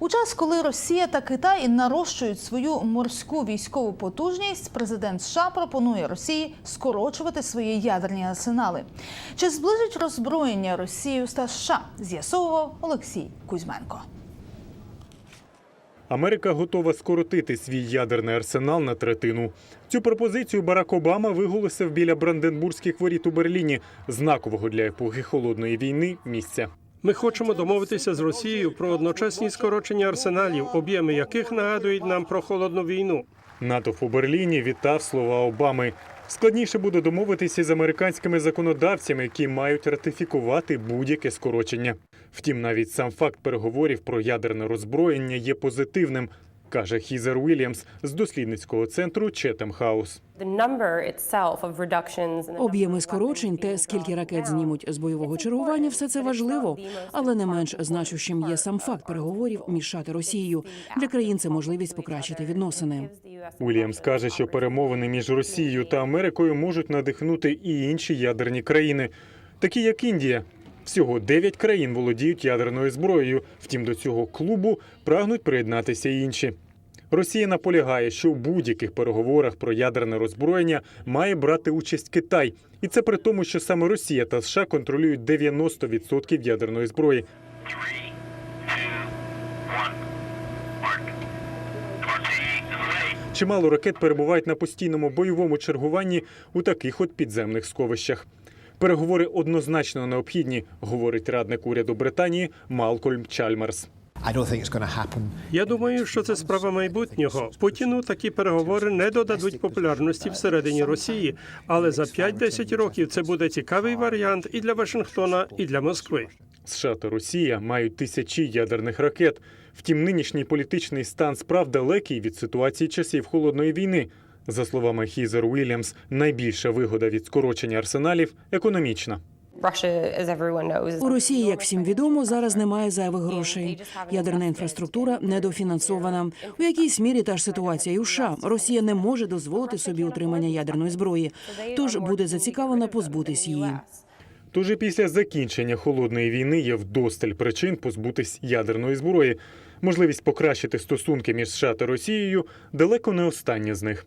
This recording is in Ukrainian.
У час, коли Росія та Китай нарощують свою морську військову потужність, президент США пропонує Росії скорочувати свої ядерні арсенали. Чи зближить роззброєння Росію та США? З'ясовував Олексій Кузьменко. Америка готова скоротити свій ядерний арсенал на третину. Цю пропозицію Барак Обама виголосив біля Бранденбурзьких воріт у Берліні, знакового для епохи холодної війни місця. Ми хочемо домовитися з Росією про одночасні скорочення арсеналів, об'єми яких нагадують нам про холодну війну. Натовп у Берліні вітав слова Обами. Складніше буде домовитися з американськими законодавцями, які мають ратифікувати будь-яке скорочення. Втім, навіть сам факт переговорів про ядерне роззброєння є позитивним, каже Хізер Уільямс з дослідницького центру Четем Хаус. Об'єми скорочень, те, скільки ракет знімуть з бойового чергування, все це важливо, але не менш значущим є сам факт переговорів між США та Росією. Для країн це можливість покращити відносини. Уільямс каже, що перемовини між Росією та Америкою можуть надихнути і інші ядерні країни, такі як Індія. Всього дев'ять країн володіють ядерною зброєю. Втім, до цього клубу прагнуть приєднатися й інші. Росія наполягає, що в будь-яких переговорах про ядерне роззброєння має брати участь Китай, і це при тому, що саме Росія та США контролюють 90% ядерної зброї. Чимало ракет перебувають на постійному бойовому чергуванні у таких от підземних сховищах. Переговори однозначно необхідні, говорить радник уряду Британії Малкольм Чальмерс. Я думаю, що це справа майбутнього. Путіну такі переговори не додадуть популярності всередині Росії, але за 5-10 років це буде цікавий варіант і для Вашингтона, і для Москви. США та Росія мають тисячі ядерних ракет. Втім, нинішній політичний стан справ далекий від ситуації часів холодної війни. За словами Хізер Уільямс, найбільша вигода від скорочення арсеналів економічна. У Росії, як всім відомо, зараз немає зайвих грошей. Ядерна інфраструктура недофінансована. У якійсь мірі та ж ситуація і у США. Росія не може дозволити собі утримання ядерної зброї, тож буде зацікавлена позбутись її. Тож і після закінчення холодної війни є вдосталь причин позбутись ядерної зброї. Можливість покращити стосунки між США та Росією далеко не остання з них.